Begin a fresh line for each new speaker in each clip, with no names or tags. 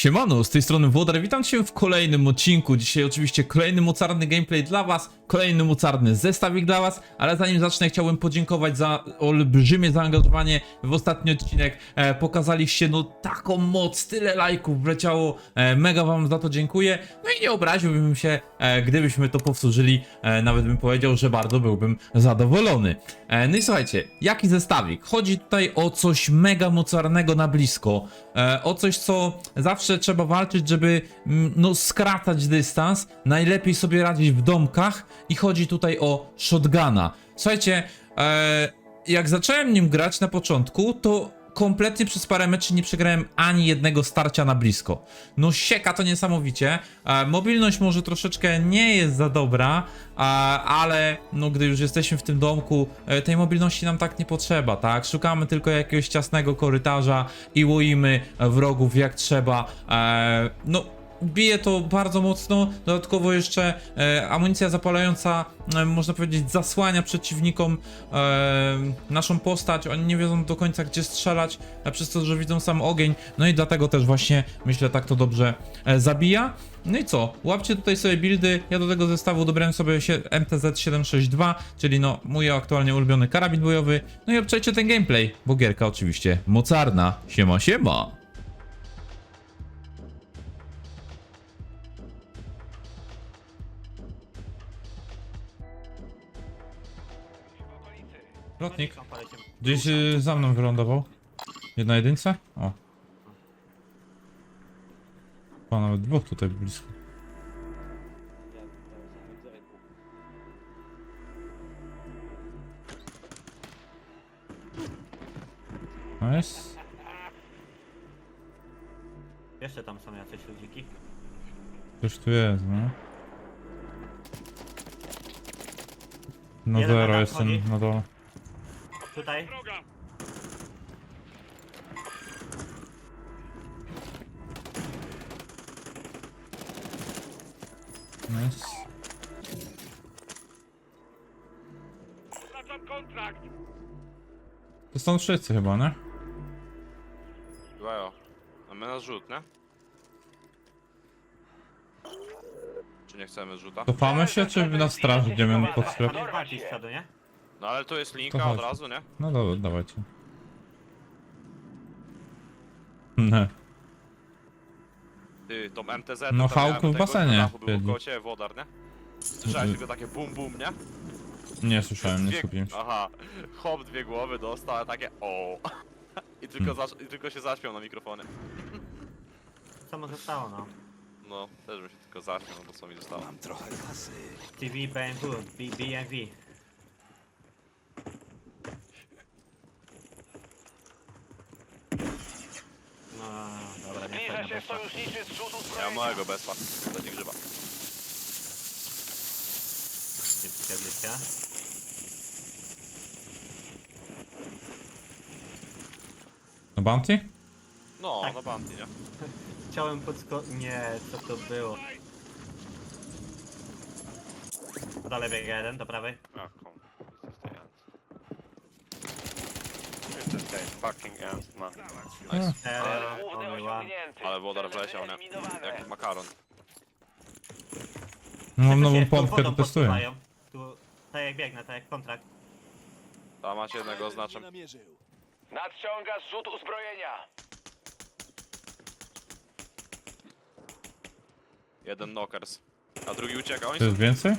Siemano, z tej strony Włodar, witam cię w kolejnym odcinku. Dzisiaj oczywiście kolejny mocarny gameplay dla was, kolejny mocarny zestawik dla was, ale zanim zacznę chciałbym podziękować za olbrzymie zaangażowanie w ostatni odcinek. E, pokazaliście no taką moc, tyle lajków wleciało, e, mega wam za to dziękuję. No i nie obraziłbym się, e, gdybyśmy to powtórzyli, e, nawet bym powiedział, że bardzo byłbym zadowolony. E, no i słuchajcie, jaki zestawik? Chodzi tutaj o coś mega mocarnego na blisko, e, o coś co zawsze trzeba walczyć, żeby mm, no skracać dystans, najlepiej sobie radzić w domkach i chodzi tutaj o shotguna. Słuchajcie, e, jak zacząłem nim grać na początku, to kompletnie przez parę meczy nie przegrałem ani jednego starcia na blisko. No sieka to niesamowicie. E, mobilność może troszeczkę nie jest za dobra, e, ale no gdy już jesteśmy w tym domku, e, tej mobilności nam tak nie potrzeba, tak? Szukamy tylko jakiegoś ciasnego korytarza i łoimy wrogów jak trzeba. E, no bije to bardzo mocno, dodatkowo jeszcze e, amunicja zapalająca, e, można powiedzieć, zasłania przeciwnikom e, naszą postać, oni nie wiedzą do końca gdzie strzelać, a przez to, że widzą sam ogień, no i dlatego też właśnie, myślę, tak to dobrze e, zabija. No i co? Łapcie tutaj sobie buildy. Ja do tego zestawu dobrałem sobie się MTZ-762, czyli no mój aktualnie ulubiony karabin bojowy. No i obczajcie ten gameplay, bo gierka oczywiście mocarna. Siema, siema! Lotnik. Gdzieś y, za mną wylądował. Jedna jedynce? O. Chyba nawet dwóch tutaj blisko. Nice.
Jeszcze tam są jacyś ludziki.
Coś tu jest, no. No
Jeden
zero jestem na dole.
Tutaj.
Nice.
Oznaczam kontrakt!
To są wszyscy chyba, nie?
Chyba jo. A my na zrzut, nie? Czy nie chcemy zrzuta?
Cofamy się, czy na straż idziemy pod sklep?
Tam jest bardziej z przodu, nie?
No ale tu jest
To
linka
chodź.
od razu, nie?
No dobra, dawajcie. Nie.
Ty, tą MTZ.
No,
tam
Hałku w
tego,
basenie
na dachu Był
siedzi.
koło ciebie wodar, nie? Słyszałeś tylko takie bum bum, nie?
Nie słyszałem, nie
Dwie-
skupiłem się.
Aha, hop dwie głowy dostał, a takie o. I tylko,
Hmm.
I tylko się zaśmiał na mikrofonie.
Co mu zostało, no?
No, też bym się tylko zaśmiał, no bo co mi zostało.
TV, BMW, B, BMW. No,
Ja
uzbrojenia.
małego bezpa, to nie grzyba.
Bliska, bliska.
No bounty?
No,
Tak.
no bandy, nie?
Chciałem podsko... Nie, co to było? Dalej biega jeden, do prawej.
A, kom. It's the end.
Fucking end, man.
Nice.
Only one.
Ale wodar wleciał, nie? Jak makaron.
No, mam
Tu
nową
się-
pompkę, to
wodą
testuję.
podpływają. Tu, tak jak biegnę, tak jak kontrakt.
Tam macie jednego oznaczam.
Nadciąga zrzut uzbrojenia.
Jeden knockers. A drugi ucieka. Oni
To
są
jest więcej?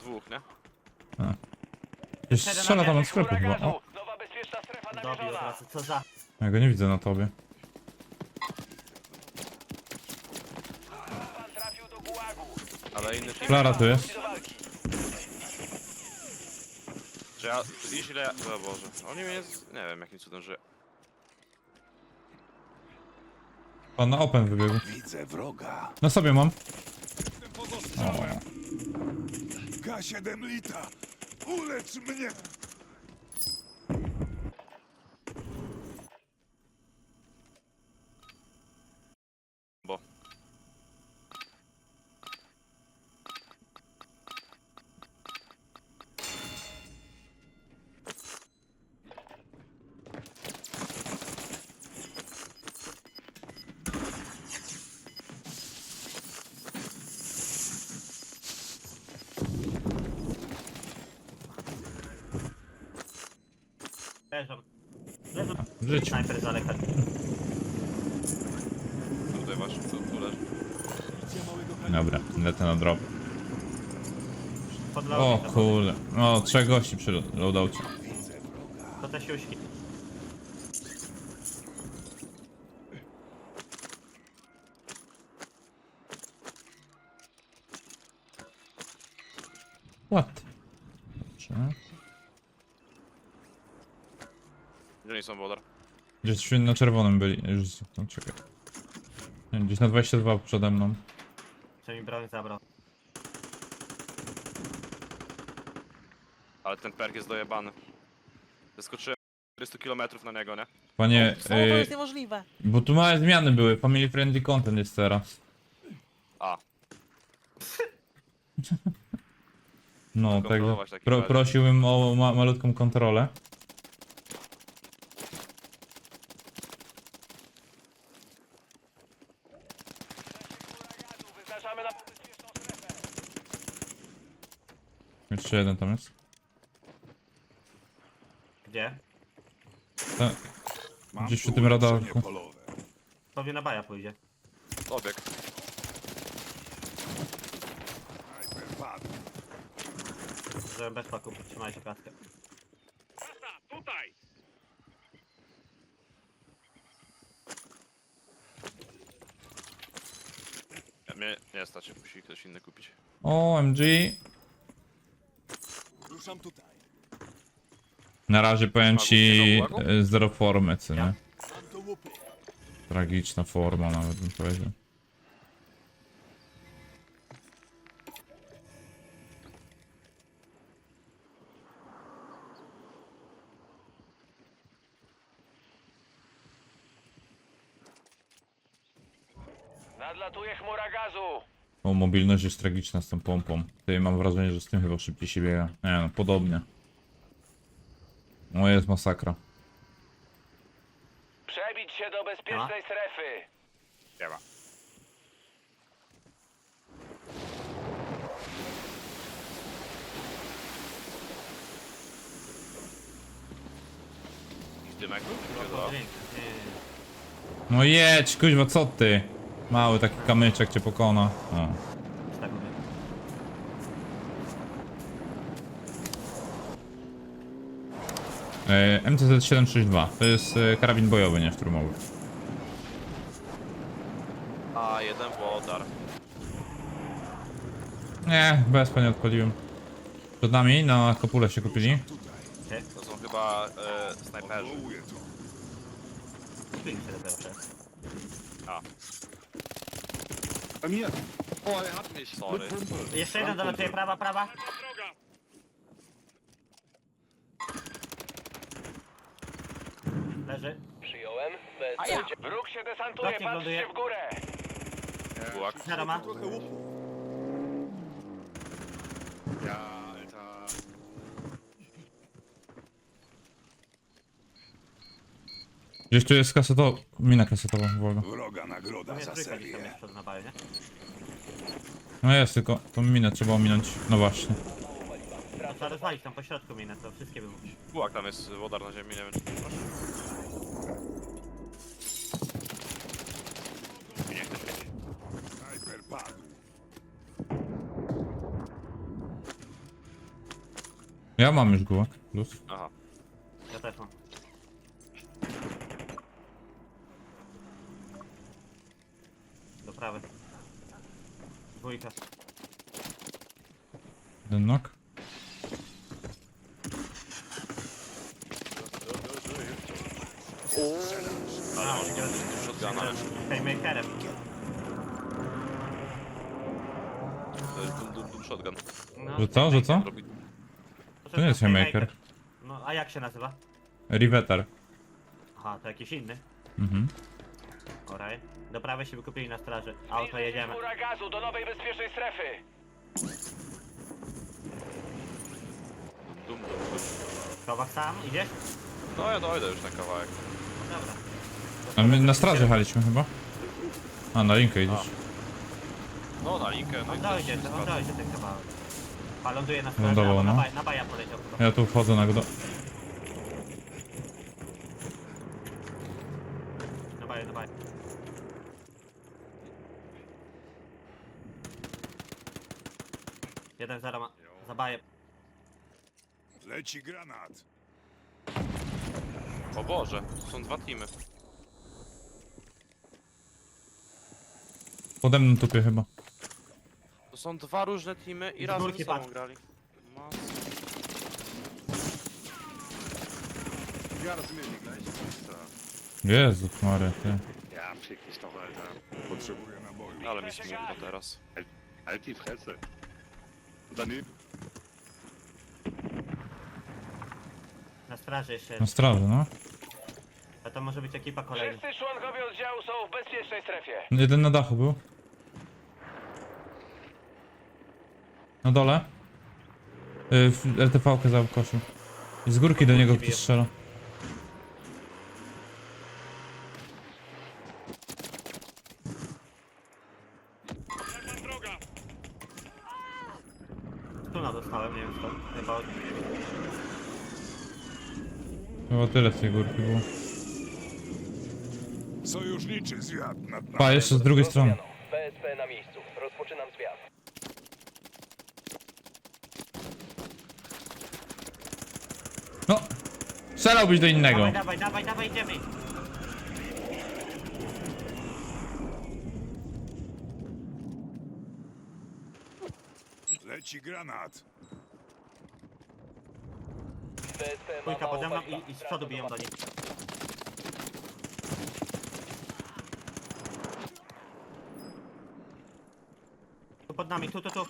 dwóch, nie?
Gdzieś strzela tam od sklepu chyba. O,
Huraganu. Nowa bezpieczna strefa
Dobił od
namierzona.
razu, co za...
ja go nie widzę na tobie.
Pan trafił do gułagu.
Ale inny team.
Klara tu jest.
Do walki.
Że ja... Ile ja... O Boże. Oni mnie... z- Nie wiem jakim cudem żyje.
Pan na open wybiegł.
Widzę wroga.
Na sobie mam.
K7 lita! Ulecz mnie!
Leżą. Leżą.
W życiu.
Snajper z daleka.
Tutaj masz, tu, tu leży.
Dobra, lecę na drop.
Pod
O
laurą.
kurde. O, trzech gości przy loadoucie.
To te siuśki.
What? Dobrze.
Gdzie oni są, Wodar?
Gdzieś na czerwonym byli. Już, no, czekaj. Nie, Gdzieś na 22 przede mną.
Czy mi broń zabrał.
Ale ten perk jest dojebany. Wyskoczyłem 400 km na niego, nie?
Panie,
Co? To
y,
jest niemożliwe.
bo tu małe zmiany były. Family friendly content jest teraz.
A,
No,
taki
pro, prosiłbym o ma, malutką kontrolę.
Wyznaczamy na bezpieczną strefę.
Jeszcze jeden tam jest.
Gdzie?
Ta,
Mam
Gdzieś przy
tu
tym
ulepszenie
radarku.
polowe.
Pewnie na baja pójdzie.
obieg.
Snajper padł.
Żebym bez paku. Trzymajcie kaskę.
Tutaj!
Ja, mnie nie stać, musi ktoś inny kupić.
OMG.
Ruszam tutaj.
Na razie powiem ci y, zero formy, co nie?
Ja?
Mam to łupy.
Tragiczna forma nawet bym powiedział.
Nadlatuje chmura gazu.
O, mobilność jest tragiczna z tą pompą. Tutaj mam wrażenie, że z tym chyba szybciej się biega. Nie no, podobnie. O, jest masakra.
Przebić się do bezpiecznej strefy.
Nie ma. Dymek?
No jedź, kuźwa, co ty? Mały taki kamyczek cię pokona. O.
Tak mówię.
E, MTZ-762. To jest e, karabin bojowy, nie szturmowy.
A, jeden Wodar.
Nie, bezpa nie odpaliłem. Przed nami na kopule się kupili.
To są chyba e, snajperzy.
Się dopiero przez.
A,
Oh, er hat mich.
sorry.
Jeszcze jeden dolatuje, prawa, prawa. Leży.
Przyjąłem. Bez Wróg się desantuje,
Lotnik ląduje.
patrzcie w górę.
Bułak.
Zero ma.
Trochę łupu. Ja, Alter.
Gdzieś tu jest kasetowa, mina kasetowa, uwaga.
Wroga nagroda
Mnie
za serię.
No jest, tylko tą minę trzeba ominąć. No właśnie.
Trzeba rozwalić tam po środku minę, to wszystkie by
Bułak tam jest, Wodar na ziemi, nie wiem czy ty masz.
Padł.
Ja mam już gułak. Plus.
Aha.
Ja też mam. Do prawej. Dwójka.
Jeden knock.
A, idziemy
Shotguna.
z Haymakerem.
To jest dum, dum, dum shotgun.
No,
Że co, że co?
Robi...
To nie jest Haymaker.
No, a jak się nazywa?
Riveter.
Aha, to jakiś inny.
Mhm.
Oraj. Do prawej się wykupili na straży. Auto jedziemy.
chmura gazu do nowej bezpiecznej strefy.
Dum, dum, dum.
Kowak sam, idziesz?
No ja dojdę już na kawałek.
Dobra.
A my na straży jechaliśmy chyba. A, na linkę idziesz.
No na linkę, no i
On
ktoś
dojdzie, on
spadł.
dojdzie ten kawałek. A ląduje na straży,
Lądował,
albo na,
no.
baj, na baja poleciał chyba.
Ja tu wchodzę na gdo...
Jeden zero ma. Zabaję.
Leci granat.
O Boże, to są dwa teamy.
Pode mną tupie chyba.
To są dwa różne teamy i
Z
razem
górki
ze sobą
patrz.
grali. Mas...
Wir nicht gleich.
Jezus Maria, ty.
Ja, fick dich doch, Alter.
Potrzebuję naboju.
Ale mi smutno teraz.
Halt die Fresse. Daneben.
Straży jeszcze
Na
jest.
straży, no.
A to może być ekipa kolejna.
Wszyscy członkowie oddziału są w bezpiecznej strefie.
Jeden na dachu był. Na dole. Y, w RTV-kę. I z górki do niego ktoś strzela.
Stuna dostałem, nie wiem skąd. Chyba od...
Chyba tyle z tej górki było.
Sojuszniczy zwiat nad nami.
Pa, jeszcze z drugiej strony.
PSP na miejscu. Rozpoczynam zwiat.
No! Strzelałbyś do innego.
Dawaj, dawaj, dawaj, dawaj, idziemy.
Leci granat.
Dwójka pode mną i, i z przodu biją do nich. Tu pod nami, tu, tu, tu.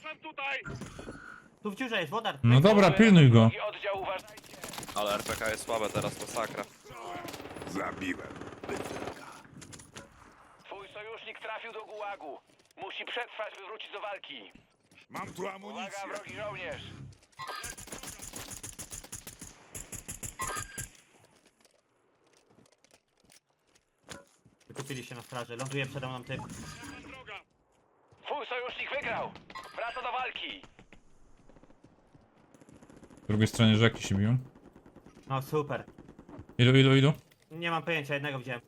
Tu w dziurze jest wodar.
No dobra, pilnuj go.
I oddział uważajcie.
Ale RPK jest słabe teraz, masakra.
Zabiłem.
Twój sojusznik trafił do gułagu. Musi przetrwać, by wrócić do walki.
Mam tu
Uwaga,
amunicję.
wrogi żołnierz.
Wykupili się na straży. Ląduje przede mną typ.
Twój sojusznik wygrał. Wraca do walki.
Z drugiej stronie rzeki się biją.
No super.
Ilu, ilu, ilu?
Nie mam pojęcia, jednego widziałem.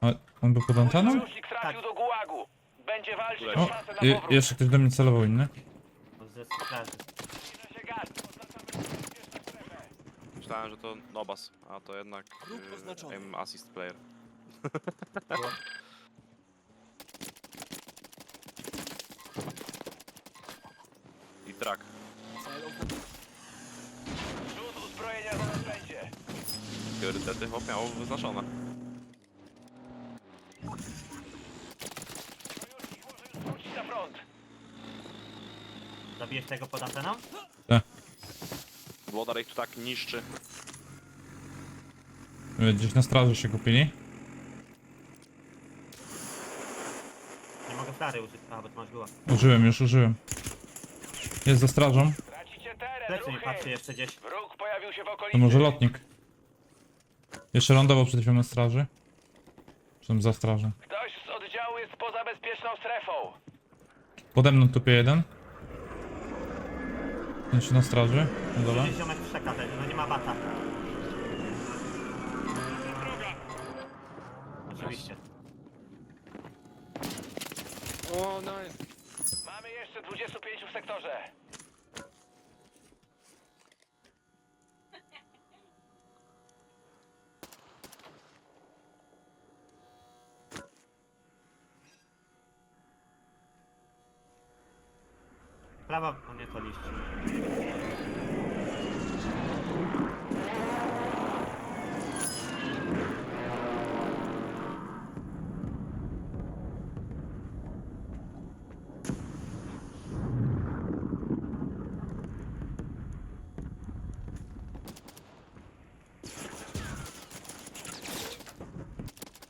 A on był pod anteną?
Sojusznik trafił do gułagu. Będzie walczyć o
O,
szansę na
je,
powrót.
jeszcze ktoś do mnie celował inny.
No, Ze straży.
Zbliża się gaz.
Myślałem, że to Nobas, a to jednak y, aim assist player. I track.
Rzut uzbrojenia będzie.
Priorytety chłop miał wyznaczone.
Sojusznik może już wrócić na front.
Zabijesz tego pod anteną?
Włodar ich tu tak niszczy.
Y, Gdzieś na straży się kupili.
Nie mogę flary użyć. A, bo ty masz guła.
Użyłem już, użyłem. Jest za strażą.
Tracicie teren,
Plecy patrzy
ruchy.
jeszcze gdzieś.
Wróg pojawił się w okolicy.
To może lotnik. Jeszcze lądował przed chwilą na straży. Czy tam za strażą.
Ktoś z oddziału jest poza bezpieczną strefą.
Pode mną tupie jeden. Jeszcze na straży, na dole.
Gdzieś ziomek no nie ma bata. Oczywiście.
Oh nein.
Mamy jeszcze 25 w sektorze.
Prawa, o nie to liść.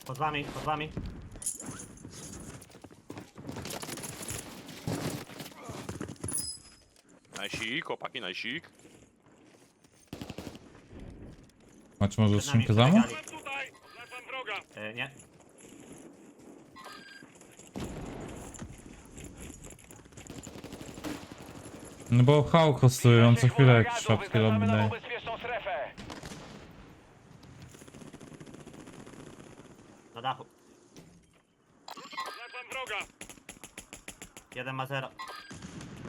Pod wami, pod wami.
Najsik, chłopaki, najsik.
Macie może
Przed nami
skrzynkę zamu?
przebiegali. E, nie.
No bo hał kosztuje, on co chwilę
Gazu,
szapki robi
wyznaczamy
daje.
nową bezpieczną strefę.
Na dachu. Jeden ma zero.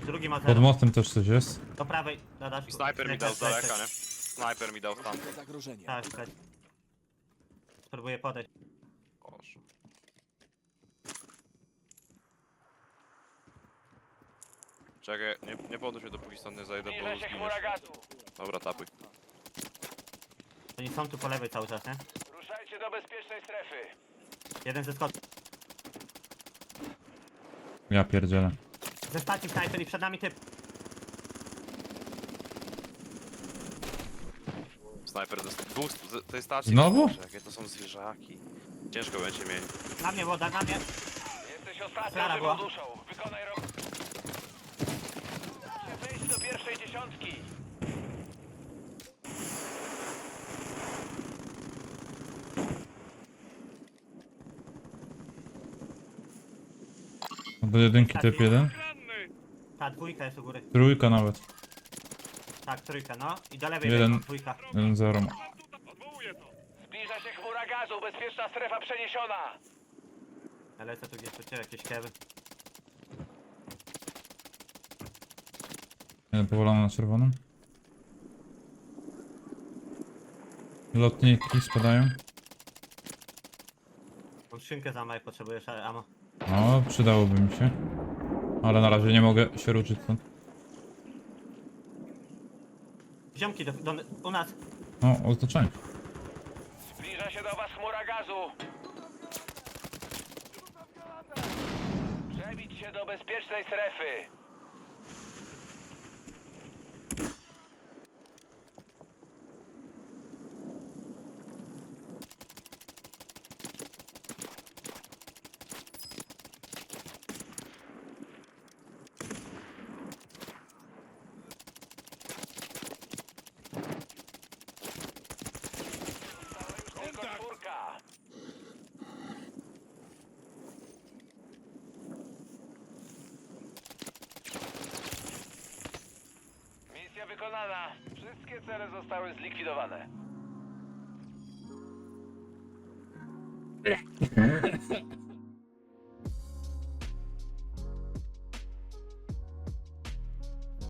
Drugi ma
Pod mostem też coś jest.
Do prawej, dadasz.
I snajper mi dał z daleka, nie? Snajper mi dał tam.
Tak, tak. Spróbuję podejść.
Boże. Czekaj, nie, nie podnoś się dopóki stąd nie zajdę, bo
Zbliża się
zginiesz.
chmura gazu.
Dobra, tapuj.
Oni są tu po lewej cały czas, nie?
Ruszajcie do bezpiecznej strefy.
Jeden ze skoczy.
Ja pierdzielę.
Ze stacji snajper i przed nami typ.
Snajper dwóch z tej stacji.
Znowu?
Boże, Jakie to są zwierzaki. Ciężko będzie mieli.
Na mnie woda, na mnie.
Jesteś ostatnią
Stara
żywą
była.
duszą. Wykonaj rok. Muszę wejść do pierwszej dziesiątki.
Do jedynki typ jeden.
Ta dwójka jest u góry.
Trójka nawet.
Tak, trójka, no. I do lewej
Jeden.
jeden. dwójka.
Jeden zero ma.
Zbliża się chmura gazu. Bezpieczna strefa przeniesiona.
Ale co tu gdzieś tu jakieś kewy.
Jeden powolony na czerwonym. Lotniki spadają.
Mam skrzynkę za jak potrzebujesz amo.
No, przydałoby mi się. Ale na razie nie mogę się ruszyć stąd.
Ziomki do, do, u nas.
No, otoczenie.
Zbliża się do was chmura gazu. Przebić się do bezpiecznej strefy. Wykonana. Wszystkie cele zostały zlikwidowane.